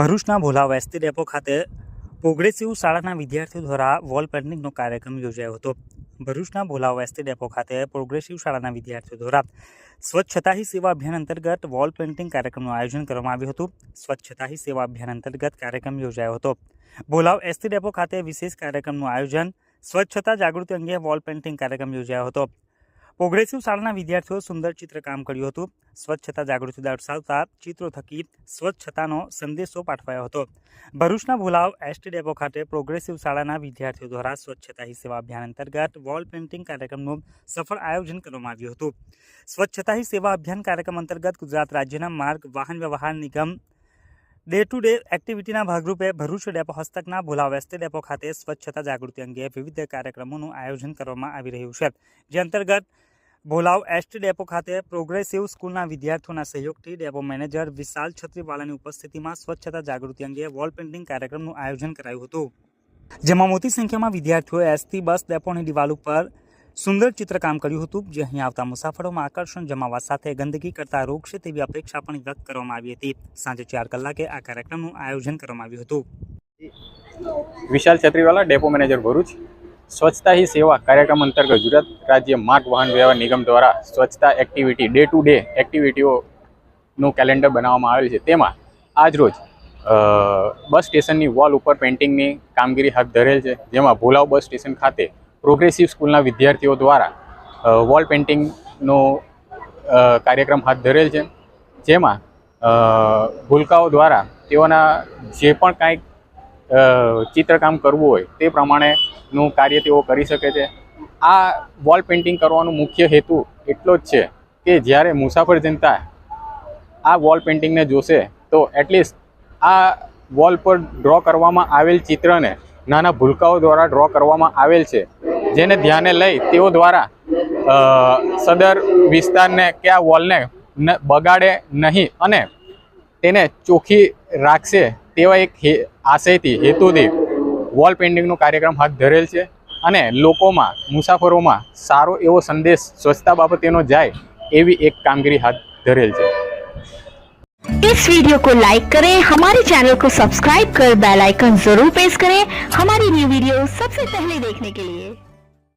ભરૂચના Bholav ST depot ખાતે progressive શાળાના વિદ્યાર્થીઓ દ્વારા વોલ પેન્ટિંગનો કાર્યક્રમ યોજાયો હતો. ભરૂચના ભોલાવ એસટી ડેપો ખાતે પ્રોગ્રેસિવ શાળાના વિદ્યાર્થીઓ દ્વારા સ્વચ્છતા હી સેવા અભિયાન અંતર્ગત વોલ પેન્ટિંગ કાર્યક્રમનું આયોજન કરવામાં આવ્યું હતું. સ્વચ્છતા હી સેવા અભિયાન અંતર્ગત કાર્યક્રમ યોજાયો હતો. ભોલાવ એસટી ડેપો ખાતે વિશેષ કાર્યક્રમનું આયોજન સ્વચ્છતા જાગૃતિ અંગે વોલ પેન્ટિંગ કાર્યક્રમ યોજાયો હતો. પ્રોગ્રેસિવ શાળાના વિદ્યાર્થીઓ સુંદર ચિત્રકામ કર્યું હતું. સ્વચ્છતા જાગૃતિ દર્શાવતા ચિત્રો થકી સ્વચ્છતાનો સંદેશો પાઠવાયો હતો. ભરૂચના ભુલાવ એસટી ડેપો ખાતે પ્રોગ્રેસિવ શાળાના વિદ્યાર્થીઓ દ્વારા સ્વચ્છતા હી સેવા અભિયાન અંતર્ગત વોલ પેઇન્ટિંગ કાર્યક્રમનું સફળ આયોજન કરવામાં આવ્યું હતું. સ્વચ્છતા હી સેવા અભિયાન કાર્યક્રમ અંતર્ગત ગુજરાત રાજ્યના માર્ગ વાહન વ્યવહાર નિગમ ડે ટુ ડે એક્ટિવિટીના ભાગરૂપે ભરૂચ ડેપો હસ્તકના ભુલાવ એસટી ડેપો ખાતે સ્વચ્છતા જાગૃતિ અંગે વિવિધ કાર્યક્રમોનું આયોજન કરવામાં આવી રહ્યું છે. જે અંતર્ગત ભોલાવ એસટી ડેપો ખાતે પ્રોગ્રેસિવ સ્કૂલના વિદ્યાર્થીઓના સહયોગથી ડેપો મેનેજર વિશાલ છત્રીવાલાની ઉપસ્થિતિમાં સ્વચ્છતા જાગૃતિ અંગે વોલ પેઇન્ટિંગ કાર્યક્રમનું આયોજન કરાયું હતું. જેમાં મોટી સંખ્યામાં વિદ્યાર્થીઓએ એસટી બસ ડેપોની દિવાલ ઉપર સુંદર ચિત્રકામ કર્યું હતું, જે અહીં આવતા મુસાફરોમાં આકર્ષણ જમાવવા સાથે ગંદકી કરતા રોકશે તેવી અપેક્ષા પણ વ્યક્ત કરવામાં આવી હતી. સાંજે ચાર કલાકે આ કાર્યક્રમનું આયોજન કરવામાં આવ્યું હતું. Vishal Chhatriwala, depot manager Bharuch. સ્વચ્છતા હી સેવા કાર્યક્રમ અંતર્ગત ગુજરાત રાજ્ય માર્ગ વાહન વ્યવહાર નિગમ દ્વારા સ્વચ્છતા એક્ટિવિટી ડે ટુ ડે એક્ટિવિટીઓનું કેલેન્ડર બનાવવામાં આવેલ છે. તેમાં આજરોજ બસ સ્ટેશનની વોલ ઉપર પેઇન્ટિંગની કામગીરી હાથ ધરેલ છે. જેમાં ભોલાવ બસ સ્ટેશન ખાતે પ્રોગ્રેસિવ સ્કૂલના વિદ્યાર્થીઓ દ્વારા વોલ પેઇન્ટિંગનો કાર્યક્રમ હાથ ધરેલ છે. જેમાં ભૂલકાઓ દ્વારા તેઓના જે પણ કાંઈક ચિત્રકામ કરવું હોય તે પ્રમાણેનું કાર્ય તેઓ કરી શકે છે. આ વોલ પેઇન્ટિંગ કરવાનો મુખ્ય હેતુ એટલો જ છે કે જ્યારે મુસાફર જનતા આ વોલ પેઇન્ટિંગને જોશે, તો એટલીસ્ટ આ વોલ પર ડ્રો કરવામાં આવેલ ચિત્રને નાના ભૂલકાઓ દ્વારા ડ્રો કરવામાં આવેલ છે. જેને ધ્યાને લઈ તેઓ દ્વારા સદર વિસ્તારને કે આ વોલને બગાડે નહીં અને તેને ચોખ્ખી રાખશે તેવા એક હે- આશયથી હેતુથી વોલ પેઇન્ટિંગનો કાર્યક્રમ હાથ ધરેલ છે અને લોકોમાં મુસાફરોમાં સારો એવો સંદેશ સ્વચ્છતા બાબતેનો જાય એવી એક કામગીરી હાથ ધરેલ છે इस वीडियो को लाइक करें हमारे चैनल को सब्सक्राइब कर बेल आइकन जरूर प्रेस करें हमारी न्यू वीडियो सबसे पहले देखने के लिए